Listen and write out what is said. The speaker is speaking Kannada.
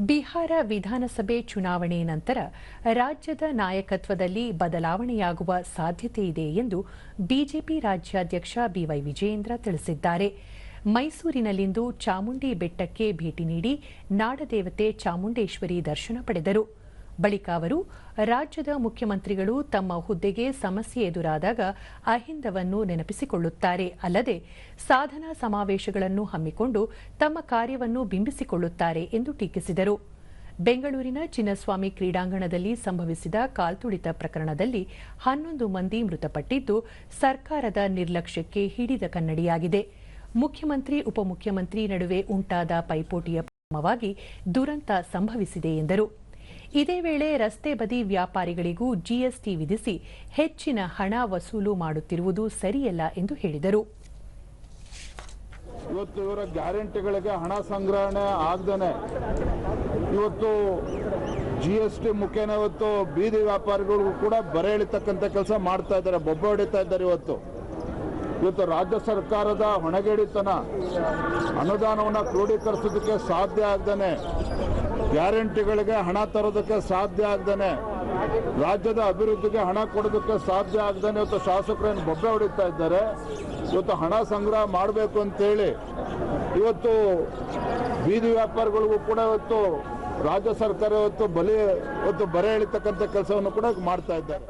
ಬಿಹಾರ ವಿಧಾನಸಭೆ ಚುನಾವಣೆ ನಂತರ ರಾಜ್ಯದ ನಾಯಕತ್ವದಲ್ಲಿ ಬದಲಾವಣೆಯಾಗುವ ಸಾಧ್ಯತೆ ಇದೆ ಎಂದು ಬಿಜೆಪಿ ರಾಜ್ಯಾಧ್ಯಕ್ಷ ಬಿವೈ ವಿಜಯೇಂದ್ರ ತಿಳಿಸಿದ್ದಾರೆ. ಮೈಸೂರಿನಲ್ಲಿಂದು ಚಾಮುಂಡಿ ಬೆಟ್ಟಕ್ಕೆ ಭೇಟಿ ನೀಡಿ ನಾಡದೇವತೆ ಚಾಮುಂಡೇಶ್ವರಿ ದರ್ಶನ ಪಡೆದರು. ಬಳಿಕ ಅವರು, ರಾಜ್ಯದ ಮುಖ್ಯಮಂತ್ರಿಗಳು ತಮ್ಮ ಹುದ್ದೆಗೆ ಸಮಸ್ಯೆ ಎದುರಾದಾಗ ಅಹಿಂದವನ್ನು ನೆನಪಿಸಿಕೊಳ್ಳುತ್ತಾರೆ. ಅಲ್ಲದೆ, ಸಾಧನಾ ಸಮಾವೇಶಗಳನ್ನು ಹಮ್ಮಿಕೊಂಡು ತಮ್ಮ ಕಾರ್ಯವನ್ನು ಬಿಂಬಿಸಿಕೊಳ್ಳುತ್ತಾರೆ ಎಂದು ಟೀಕಿಸಿದರು. ಬೆಂಗಳೂರಿನ ಚಿನ್ನಸ್ವಾಮಿ ಕ್ರೀಡಾಂಗಣದಲ್ಲಿ ಸಂಭವಿಸಿದ ಕಾಲ್ತುಳಿತ ಪ್ರಕರಣದಲ್ಲಿ ಹನ್ನೊಂದು ಮಂದಿ ಮೃತಪಟ್ಟಿದ್ದು, ಸರ್ಕಾರದ ನಿರ್ಲಕ್ಷ್ಯಕ್ಕೆ ಹಿಡಿದ ಕನ್ನಡಿಯಾಗಿದೆ. ಮುಖ್ಯಮಂತ್ರಿ, ಉಪಮುಖ್ಯಮಂತ್ರಿ ನಡುವೆ ಉಂಟಾದ ಪೈಪೋಟಿಯ ಪರಿಣಾಮವಾಗಿ ದುರಂತ ಸಂಭವಿಸಿದೆ ಎಂದರು. ಇದೇ ವೇಳೆ ರಸ್ತೆ ಬದಿ ವ್ಯಾಪಾರಿಗಳಿಗೂ ಜಿಎಸ್ಟಿ ವಿಧಿಸಿ ಹೆಚ್ಚಿನ ಹಣ ವಸೂಲು ಮಾಡುತ್ತಿರುವುದು ಸರಿಯಲ್ಲ ಎಂದು ಹೇಳಿದರು. ಇವತ್ತು ಇವರ ಗ್ಯಾರಂಟಿಗಳಿಗೆ ಹಣ ಸಂಗ್ರಹಣೆ ಆಗದೇ ಇವತ್ತು ಜಿ ಎಸ್ ಟಿ ಮುಖೇನ ಇವತ್ತು ಬೀದಿ ವ್ಯಾಪಾರಿಗಳಿಗೂ ಕೂಡ ಬರೆ ಎಳಿತಕ್ಕಂಥ ಕೆಲಸ ಮಾಡ್ತಾ ಇದ್ದಾರೆ, ಬೊಬ್ಬೆ ಹೊಡಿತಾ ಇದ್ದಾರೆ ಇವತ್ತು. ಇವತ್ತು ರಾಜ್ಯ ಸರ್ಕಾರದ ಹೊಣೆಗೇಡಿತನ, ಅನುದಾನವನ್ನು ಕ್ರೋಢೀಕರಿಸೋದಕ್ಕೆ ಸಾಧ್ಯ ಆಗದೇನೆ. ಗ್ಯಾರಂಟಿಗಳಿಗೆ ಹಣ ತರೋದಕ್ಕೆ ಸಾಧ್ಯ ಆಗ್ದೇನೆ. ರಾಜ್ಯದ ಅಭಿವೃದ್ಧಿಗೆ ಹಣ ಕೊಡೋದಕ್ಕೆ ಸಾಧ್ಯ ಆಗ್ದೇನೆ. ಇವತ್ತು ಶಾಸಕರೇನು ಬೊಬ್ಬೆ ಹೊಡಿತಾ ಇದ್ದಾರೆ. ಇವತ್ತು ಹಣ ಸಂಗ್ರಹ ಮಾಡಬೇಕು ಅಂತೇಳಿ ಇವತ್ತು ಬೀದಿ ವ್ಯಾಪಾರಿಗಳಿಗೂ ಕೂಡ ಇವತ್ತು ರಾಜ್ಯ ಸರ್ಕಾರ ಇವತ್ತು ಬಲಿ, ಇವತ್ತು ಬರೆ ಎಳಿತಕ್ಕಂಥ ಕೆಲಸವನ್ನು ಕೂಡ ಮಾಡ್ತಾ ಇದ್ದಾರೆ.